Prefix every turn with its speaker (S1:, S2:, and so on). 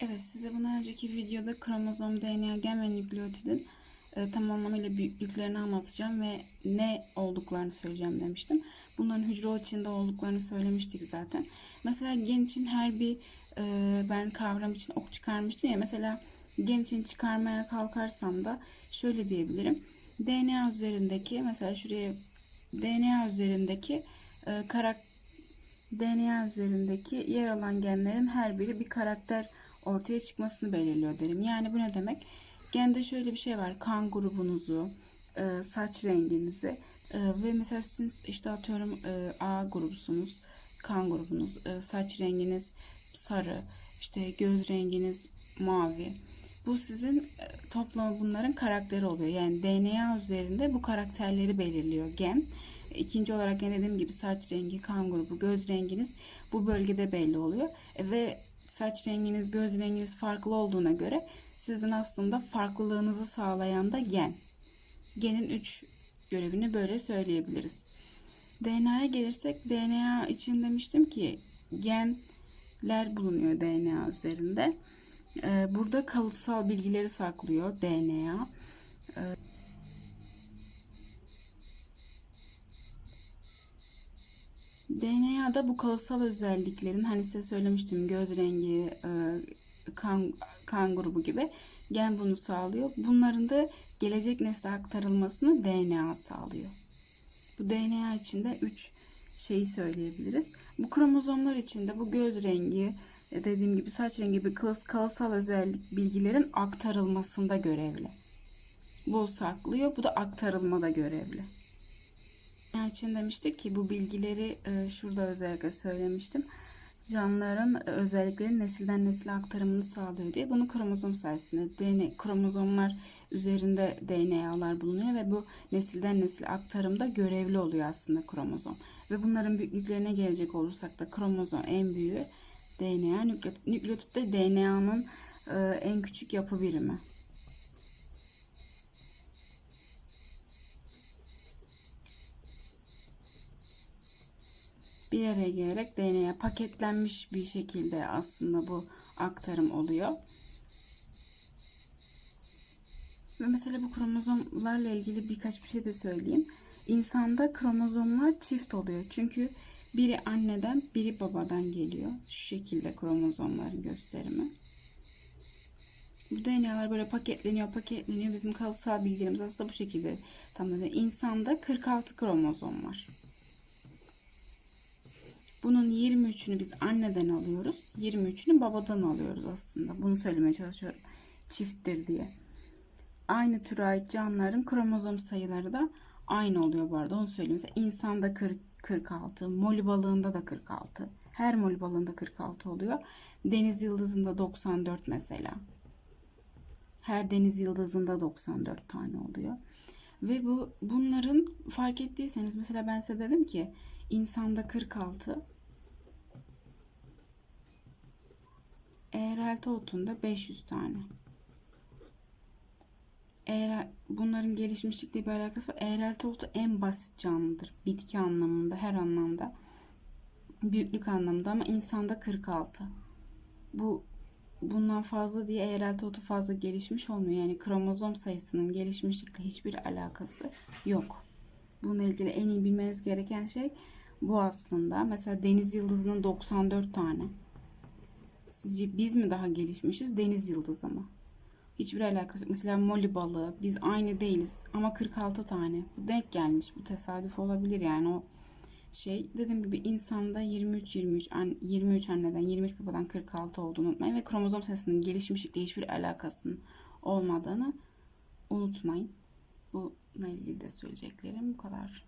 S1: Evet size bundan önceki videoda kromozom, DNA, gen ve nükleotidin e, tam anlamıyla büyüklüklerini anlatacağım ve ne olduklarını söyleyeceğim demiştim. Bunların hücre içinde olduklarını söylemiştik zaten. Mesela gen için her bir e, ben kavram için ok çıkarmıştım ya mesela gen için çıkarmaya kalkarsam da şöyle diyebilirim. DNA üzerindeki mesela şuraya DNA üzerindeki e, karak DNA üzerindeki yer alan genlerin her biri bir karakter ortaya çıkmasını belirliyor derim. Yani bu ne demek? Gende şöyle bir şey var. Kan grubunuzu, e, saç renginizi e, ve mesela siz işte atıyorum e, A grubusunuz, kan grubunuz, saç renginiz sarı, işte göz renginiz mavi. Bu sizin toplamı bunların karakteri oluyor. Yani DNA üzerinde bu karakterleri belirliyor gen. İkinci olarak yine dediğim gibi saç rengi, kan grubu, göz renginiz bu bölgede belli oluyor. E, ve saç renginiz, göz renginiz farklı olduğuna göre sizin aslında farklılığınızı sağlayan da gen. Genin 3 görevini böyle söyleyebiliriz. DNA'ya gelirsek DNA için demiştim ki genler bulunuyor DNA üzerinde. Ee, burada kalıtsal bilgileri saklıyor DNA. Ee, DNA'da bu kalıtsal özelliklerin hani size söylemiştim göz rengi, e, kan, kan grubu gibi gen bunu sağlıyor. Bunların da gelecek nesle aktarılmasını DNA sağlıyor. Bu DNA içinde 3 şeyi söyleyebiliriz. Bu kromozomlar içinde bu göz rengi, e, dediğim gibi saç rengi gibi kalıtsal özellik bilgilerin aktarılmasında görevli. Bu saklıyor, bu da aktarılmada görevli. İçin demiştik ki bu bilgileri e, şurada özellikle söylemiştim. Canlıların e, özelliklerin nesilden nesile aktarımını sağlıyor diye. Bunu kromozom sayesinde DNA, kromozomlar üzerinde DNA'lar bulunuyor ve bu nesilden nesile aktarımda görevli oluyor aslında kromozom. Ve bunların büyüklüklerine gelecek olursak da kromozom en büyüğü DNA, nükleot, nükleotit de DNA'nın e, en küçük yapı birimi. Bir araya gelerek DNA'ya paketlenmiş bir şekilde aslında bu aktarım oluyor. Ve mesela bu kromozomlarla ilgili birkaç bir şey de söyleyeyim. İnsanda kromozomlar çift oluyor. Çünkü biri anneden, biri babadan geliyor. Şu şekilde kromozomların gösterimi. Bu DNA'lar böyle paketleniyor, paketleniyor. Bizim kalıtsal bilgilerimiz aslında bu şekilde tamamlanıyor. İnsanda 46 kromozom var. Bunun 23'ünü biz anneden alıyoruz. 23'ünü babadan alıyoruz aslında. Bunu söylemeye çalışıyorum. Çifttir diye. Aynı türe ait canlıların kromozom sayıları da aynı oluyor bu arada. Onu söyleyeyim. Mesela insanda 40, 46, moli balığında da 46. Her moli balığında 46 oluyor. Deniz yıldızında 94 mesela. Her deniz yıldızında 94 tane oluyor. Ve bu bunların fark ettiyseniz mesela ben size dedim ki insanda 46 eğrelti otunda 500 tane. Eğer bunların gelişmişlikle bir alakası var. Eğrelti otu en basit canlıdır. Bitki anlamında, her anlamda. Büyüklük anlamında ama insanda 46. Bu bundan fazla diye eğrelti otu fazla gelişmiş olmuyor. Yani kromozom sayısının gelişmişlikle hiçbir alakası yok. Bununla ilgili en iyi bilmeniz gereken şey bu aslında. Mesela deniz yıldızının 94 tane. Sizce biz mi daha gelişmişiz deniz yıldızı mı? Hiçbir alakası yok. Mesela moli balığı biz aynı değiliz ama 46 tane. Bu denk gelmiş. Bu tesadüf olabilir yani o şey dediğim gibi insanda 23 23 23 anneden 23 babadan 46 olduğunu unutmayın ve kromozom sayısının gelişmişlikle hiçbir alakasının olmadığını unutmayın. Bununla ilgili de söyleyeceklerim bu kadar.